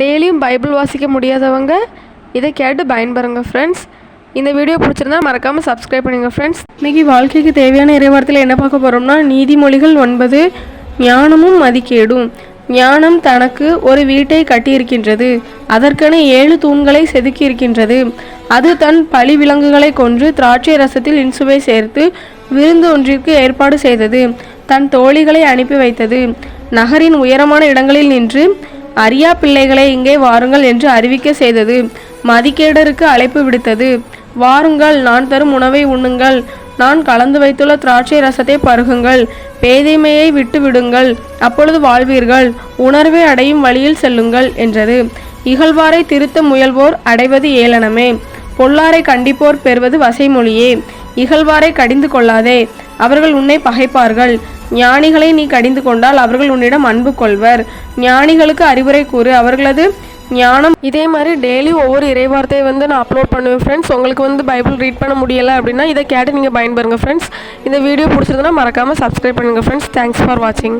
டெய்லியும் பைபிள் வாசிக்க முடியாதவங்க இதை கேட்டு பயன்பெறுங்க ஃப்ரெண்ட்ஸ் இந்த வீடியோ பிடிச்சிருந்தா மறக்காமல் சப்ஸ்கிரைப் பண்ணுங்கள் ஃப்ரெண்ட்ஸ் இன்றைக்கி வாழ்க்கைக்கு தேவையான இறைவாரத்தில் என்ன பார்க்க போகிறோம்னா நீதிமொழிகள் ஒன்பது ஞானமும் மதிக்கேடும் ஞானம் தனக்கு ஒரு வீட்டை கட்டியிருக்கின்றது. அதற்கென ஏழு தூண்களை செதுக்கி இருக்கின்றது அது தன் பழி விலங்குகளை கொன்று திராட்சை ரசத்தில் இன்சுவை சேர்த்து விருந்து ஒன்றிற்கு ஏற்பாடு செய்தது. தன் தோழிகளை அனுப்பி வைத்தது. நகரின் உயரமான இடங்களில் நின்று அரியா பிள்ளைகளை இங்கே வாருங்கள் என்று அறிவிக்க செய்தது. மதிக்கேடருக்கு அழைப்பு விடுத்தது. வாருங்கள் நான் தரும் உணவை உண்ணுங்கள். நான் கலந்து வைத்துள்ள திராட்சை ரசத்தை பருகுங்கள். பேதைமையை விட்டு விடுங்கள். அப்பொழுது வாழ்வீர்கள். உணர்வை அடையும் வழியில் செல்லுங்கள் என்றது. இகழ்வாரை திருத்த முயல்வோர் அடைவது ஏளனமே. பொல்லாரை கண்டிப்போர் பெறுவது வசைமொழியே. இகழ்வாரை கடிந்து கொள்ளாதே. அவர்கள் உன்னை பகைப்பார்கள். ஞானிகளை நீ கடிந்து கொண்டால் அவர்கள் உன்னிடம் அன்பு கொள்வர். ஞானிகளுக்கு அறிவுரை கூறு. அவர்களது ஞானம் இதே மாதிரி டெய்லி ஒவ்வொரு இறைவார்த்தையை வந்து நான் அப்லோட் பண்ணுவேன் ஃப்ரெண்ட்ஸ் உங்களுக்கு வந்து பைபிள் ரீட் பண்ண முடியலை அப்படின்னா இதை கேட்டு நீங்கள் பயன்பெறுங்க ஃப்ரெண்ட்ஸ் இந்த வீடியோ பிடிச்சிருந்தனா மறக்காமல் சப்ஸ்கிரைப் பண்ணுங்கள் ஃப்ரெண்ட்ஸ் தேங்க்ஸ் ஃபார் வாட்சிங்